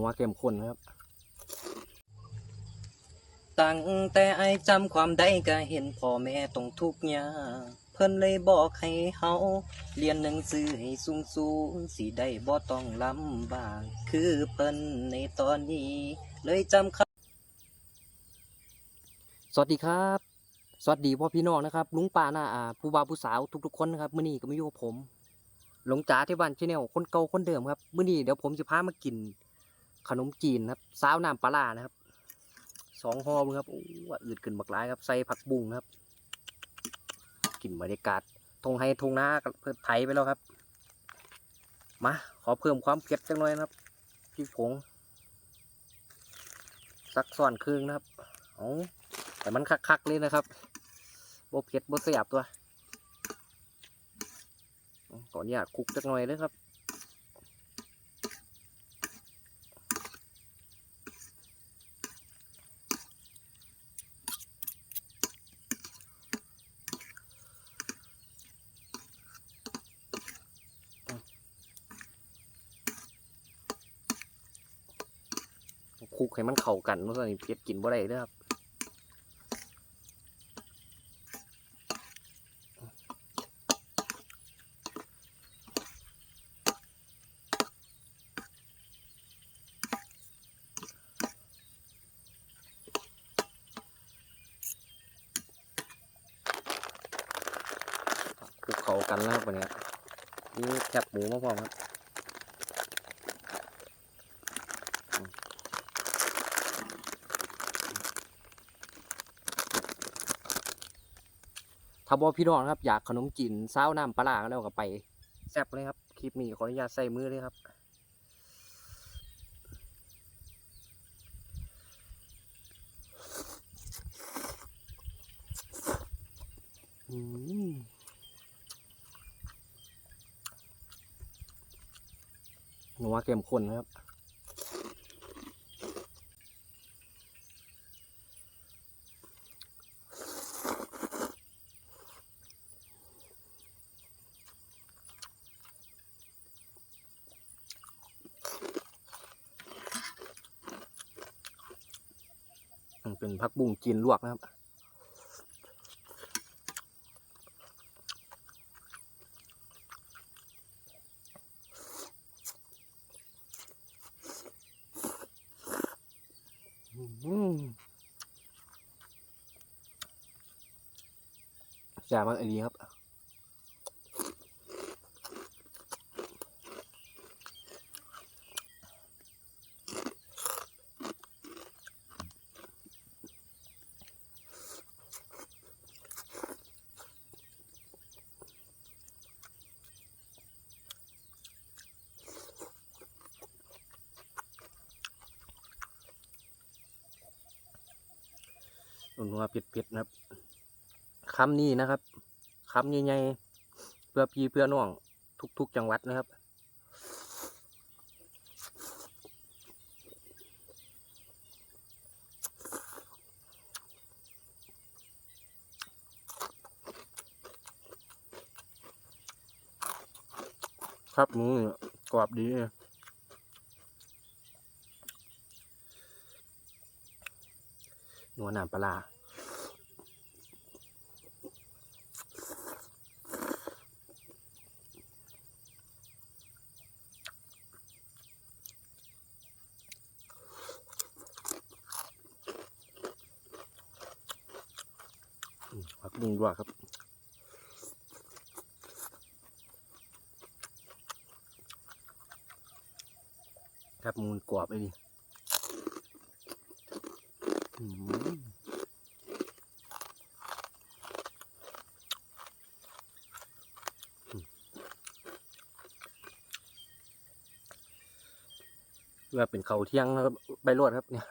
นัวเข้มข้นครับ ตั้งแต่ไอายจำความได้ก็เห็นพ่อแม่ต้องทุกข์ยากเพิ่นเลยบอกให้เฮาเรียนหนังสือให้สูงสูงๆสิได้บ่ต้องลำบากคือเพิ่นในตอนนี้ เลยจำคสวัสดีครับ สวัสดีพ่อพี่น้องนะครับ ลุงป้าน้าอาผู้บ่าวผู้สาวทุกๆคนนะครับมื้อนี้ก็มาอยู่กับผมหลงจ๋าที่บ้านชาแนลคนเก่าคนเดิมครับ มื้อนี้เดี๋ยวผมจะพามากิน ขนมจีนครับซาวน้ำปลานะครับสองห่อมึงครับโอ้ว่าอืดขึ้นบักหลายครับใส่ผักบุ้งครับกลิ่นบรรยากาศทงไฮทงนาเพื่อไทยไปแล้วครับมาขอเพิ่มความเผ็ดจังหน่อยนะครับพริกผงสักส่วนครึ่งนะครับเอาแต่มันคักๆเลยนะครับโบเผ็ดโบเสียบตัวขออนุญาตคุกจักหน่อยเลยครับ คลุกให้มันเข้ากันเมื่อกี้เผ็ดกินบ่ได้เด้อครับคลุกเข้ากันแล้วครับวันนี้นี่แคบหมูมาพร้อมครับ ถ้าบอพี่น้องครับอยากขนมจีนซาวน้ำปลาก็แล้วก็ไปแซ่บเลยครับ คลิปนี้ขออนุญาตใส่มือเลยครับนัวเข้มข้นนะครับ เป็นผักบุ้งจีนลวกนะครับแซ่บมากไอ้ดีครับ นัวเผ็ดๆนะครับคำนี้นะครับคำใหญ่ๆเพื่อพี่เพื่อน้องทุก ๆ จังหวัดนะครับครับมูเนี่ยกรอบดีเลย นัวหนามปลาร้าอืมผักบุ้งด้วยครับครับมูลกรอบเลยดิอืม เพื่อเป็นเขาเที่ยงครับใบรวดครับเนี่ย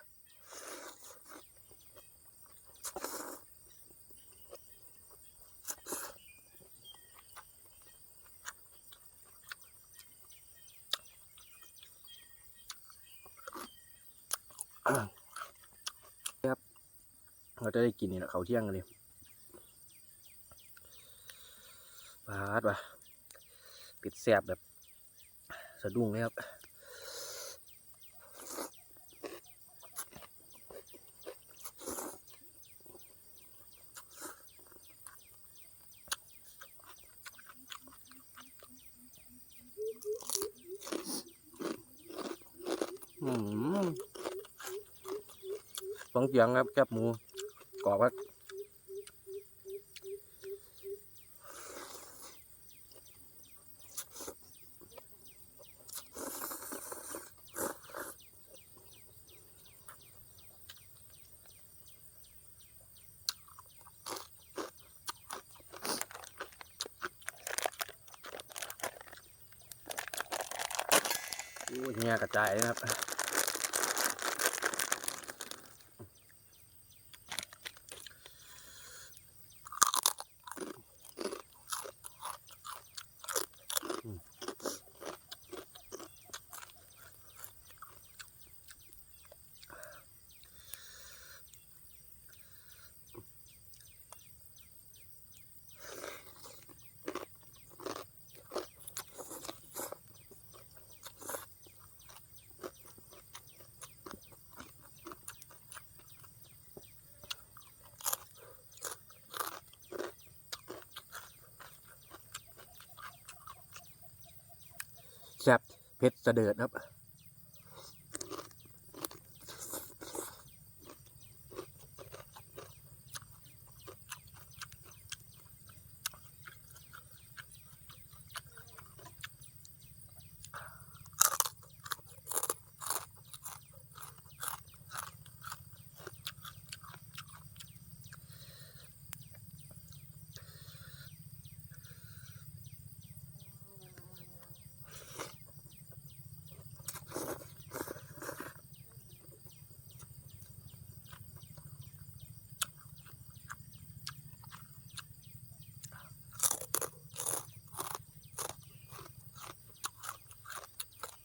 ครับ เราจะได้กินนี่แหละเขาเที่ยงกันเลยปาดว่ะปิดแสบแบบสะดุ้งเลยครับฟังเสียงครับแคบหมู กรอบครับโอ้เงี้ยกระจายนะครับ แเผ็ดเสดิร์ดครับ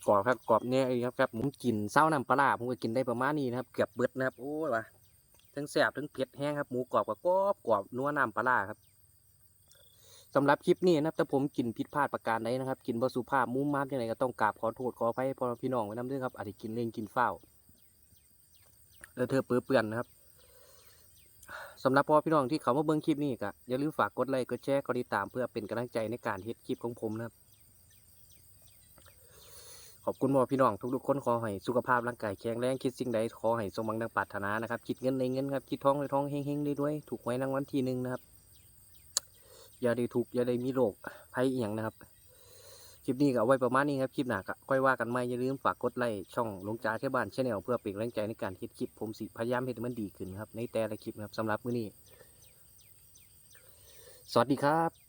กรอบครับกรอบเนี่ยครับครับผมกินเศร้าน้ำปลาร้าผมก็กินได้ประมาณนี้นะครับเกือบเบิดนะครับโอ้ยว่ะทั้งแซ่บทั้งเผ็ดแห้งครับหมูกรอบกับกรอบกรอบนัวน้ำปลาร้าครับสำหรับคลิปนี้นะครับถ้าผมกินผิดพลาดประการใดนะครับ กินบสุภาพมุมมามยังไงก็ต้องกราบขอโทษขออภัยพ่อพี่น้องไว้น้ำด้วยครับอาจจะกินเล่งกินเฝ้าแล้วเธอเปื้อเปื่อนนะครับสำหรับพ่อพี่น้องที่เขามาเบิ่งคลิปนี้ก็อย่าลืมฝากกดไลค์กดแชร์กดติดตามเพื่อเป็นกำลังใจในการเฮ็ดคลิปของผมนะครับ ขอบคุณพ่อพี่น้องทุกๆคนขอให้สุขภาพร่างกายแข็งแรงคิดสิ่งใดขอให้สมหวังดังปรารถนานะครับคิดเงินในเงินครับคิดท้องในท้องเฮงๆได้ด้วยถูกไว้รางวัลที่หนึ่งนะครับ อย่าได้ถูกอย่าได้มีโรคภัยอหย่างนะครับคลิปนี้ก็เอาไว้ประมาณนี้ครับคลิปหน้าก็ค่อยว่ากันใหม่อย่าลืมฝากกดไลค์ช่องลงจ้าที่บ้านชาแนลเพื่อเป็นกำลังใจในการคิดคลิปผมสิพยายามให้มันดีขึ้นครับในแต่ละคลิปนะครับสำหรับมื้อนี้ สวัสดีครับ